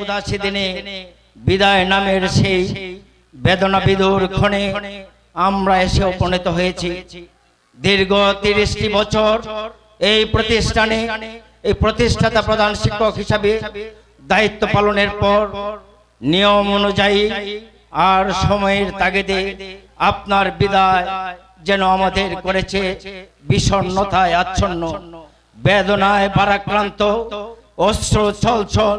উদাসী দিনে বিদায় নামের সেই বেদনা বিদুর ক্ষণে আমরা এসে উপনীত হয়েছি। দীর্ঘ তিরিশটি বছর এই প্রতিষ্ঠানে এই প্রতিষ্ঠাতা প্রধান শিক্ষক হিসাবে দায়িত্ব পালনের পর নিয়ম অনুযায়ী আর সময়ের তাগিদে আপনার বিদায় যেন আমাদের করেছে বিষণ্ণতায় আচ্ছন্ন বেদনায় বারাক্রান্ত অস্ত্র ছল ছল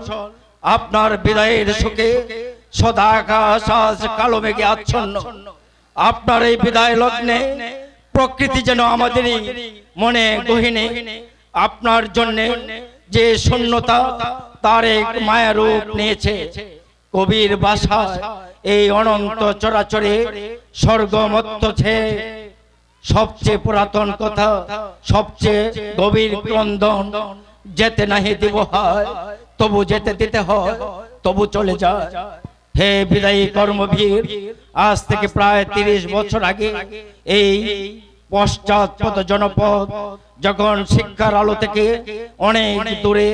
আপনার বিদায়ের সুখে সদা আকাশ আজ কালো মেঘে আচ্ছন্ন। আপনার এই বিদায় লগ্নে প্রকৃতি যেন আমাদের মনে গহিনে। আপনার জন্য যে শূন্যতা, তার এক মায়া রূপ নিয়েছে। কবির বাসা এই অনন্ত চরাচরে স্বর্গমত্ত সবচেয়ে পুরাতন কথা, সবচেয়ে গভীর ক্রন্দন, যেতে নাহি দিব হয়। তবু যেতে দিতে হয়, তবু চলে যায়। হে বিদায়ী কর্মবীর, আজ থেকে প্রায় তিরিশ বছর আগে এই পশ্চাৎপদ জনপদ যখন শিক্ষার আলো থেকে অনেক দূরে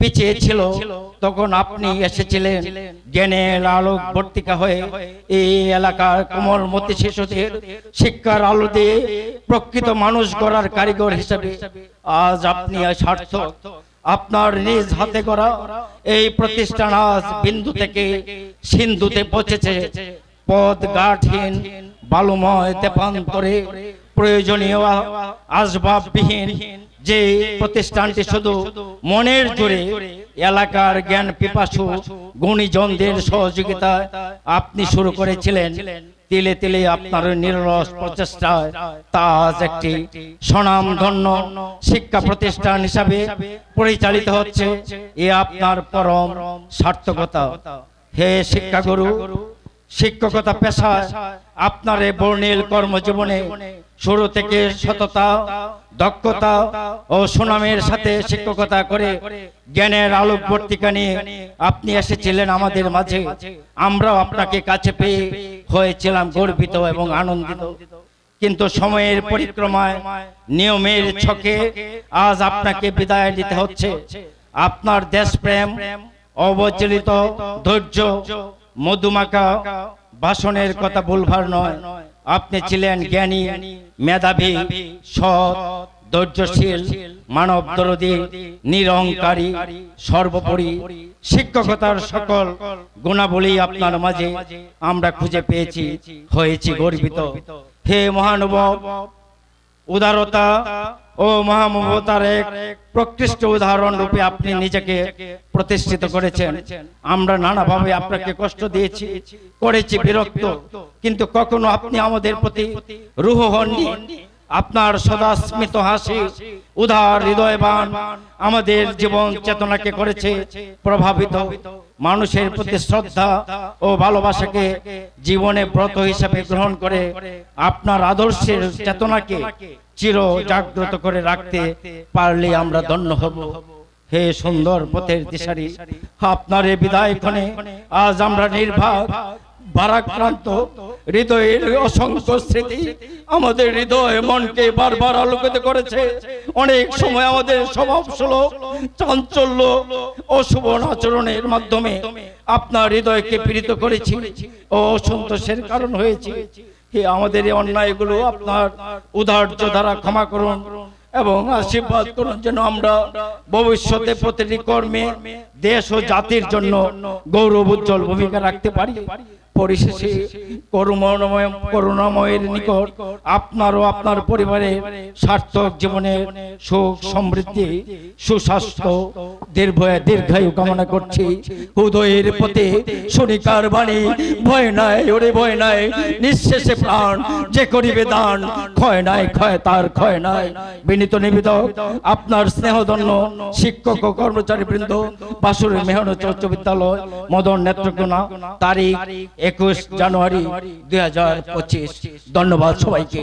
পিছিয়ে ছিল, তখন আপনি এসেছিলেন জ্ঞানের আলোক ভর্তিকা হয়ে এই এলাকার কোমলমতি শিশুদের শিক্ষার আলো দিয়ে প্রকৃত মানুষ গড়ার কারিগর হিসেবে আজ আপনি সার্থক আপনার নিজ হাতে করা এই প্রতিষ্ঠান আজ বিন্দু থেকে সিন্ধুতে পৌঁছেছে। পদ গাঠহীন বালুময় তেপান্তরে প্রয়োজনীয় আসবাববিহীন যে প্রতিষ্ঠানটি শুধু মনের জোরে এলাকার জ্ঞান পিপাসু গুণীজনদের সহযোগিতায় আপনি শুরু করেছিলেন তিলে তিলে আপনার নিরলস প্রচেষ্টায় তা আজ একটি স্বনামধন্য শিক্ষা প্রতিষ্ঠান হিসাবে পরিচালিত হচ্ছে। এ আপনার পরম সার্থকতা। হে শিক্ষাগুরু, শিক্ষকতা পেশায় আপনার বর্ণিল কর্মজীবনে শুরু থেকে সততা দক্ষতা ও সুনামের সাথে শিক্ষকতা করে জ্ঞানের আলোক বর্তিকা নিয়ে আপনি এসেছিলেন আমাদের মাঝে। আমরাও আপনাকে কাছে পেয়ে হয়েছিলাম গর্বিত এবং আনন্দিত। কিন্তু সময়ের পরিক্রমায়, নিয়মের ছকে আজ আপনাকে বিদায় নিতে হচ্ছে। আপনার দেশপ্রেম, অবচলিত ধৈর্য মধুমাকা ভাষণের কথা ভুলভার নয়। আপনি ছিলেন জ্ঞানী, মেধাবী, সৎ ধৈর্যশীল মানব দরদী নিরহংকারী সর্বোপরি শিক্ষকতার সকল গুণাবলী আপনার মাঝে আমরা খুঁজে পেয়েছি হয়েছি গর্বিত। হে মহানুভব উদারতা ও মহামমতার এক প্রকৃষ্ট উদাহরণ রূপে আপনি নিজেকে প্রতিষ্ঠিত করেছেন। আমরা নানাভাবে আপনাকে কষ্ট দিয়েছি করেছি বিরক্ত। কিন্তু কখনো আপনি আমাদের প্রতি রুহ হননি আপনার সদা স্মিত হাসি, উদার হৃদয়বান আমাদের জীবন চেতনাকে করেছে, প্রভাবিত। মানুষের প্রতি শ্রদ্ধা ও ভালোবাসাকে জীবনে ব্রত হিসাবে গ্রহণ করে আপনার আদর্শের চেতনাকে চির জাগ্রত করে রাখতে পারলে আমরা ধন্য হব। হে সুন্দর পথের দিশারি, আপনার এ বিদায় ক্ষণে আজ আমরা নির্ভাগ। ভারাক্রান্ত হৃদয়ের অসংখ্য স্মৃতি আমাদের হৃদয় মনকে বারবার আলোকিত করেছে। অনেক সময় আমাদের স্বভাব সুলভ চাঞ্চল্য ও শুভ আচরণের মাধ্যমে আপনার হৃদয়কে পীড়িত করেছি ও অসন্তোষের কারণ হয়েছে। হে আমাদের এই অন্যায়গুলো আপনার উদার্য দ্বারা ক্ষমা করুন এবং আশীর্বাদ করুন যেন আমরা ভবিষ্যতে প্রতিটি কর্মে দেশ ও জাতির জন্য গৌরব উজ্জ্বল ভূমিকা রাখতে পারি। পরিশেষে করুণাময় করুণাময়ের নিকট আপনার ও আপনার পরিবারের সার্থক জীবনের সুখ সমৃদ্ধি, সুস্বাস্থ্য দীর্ঘ দীর্ঘায়ু কামনা করছি। উদয়ের পথে শনিকার বাণী, ভয় নাই, ওরে ভয় নাই, নিঃশেষে প্রাণ যে করিবে দান, ক্ষয় নাই, ক্ষয় তার ক্ষয় নাই। বিনীত নিবেদক, আপনার স্নেহধন্য শিক্ষক ও কর্মচারী বৃন্দ বাসুর মেহন উচ্চ বিদ্যালয় মদন নেত্রকোনা, তারিখ একুশ জানুয়ারি দু হাজার পঁচিশ। ধন্যবাদ সবাইকে।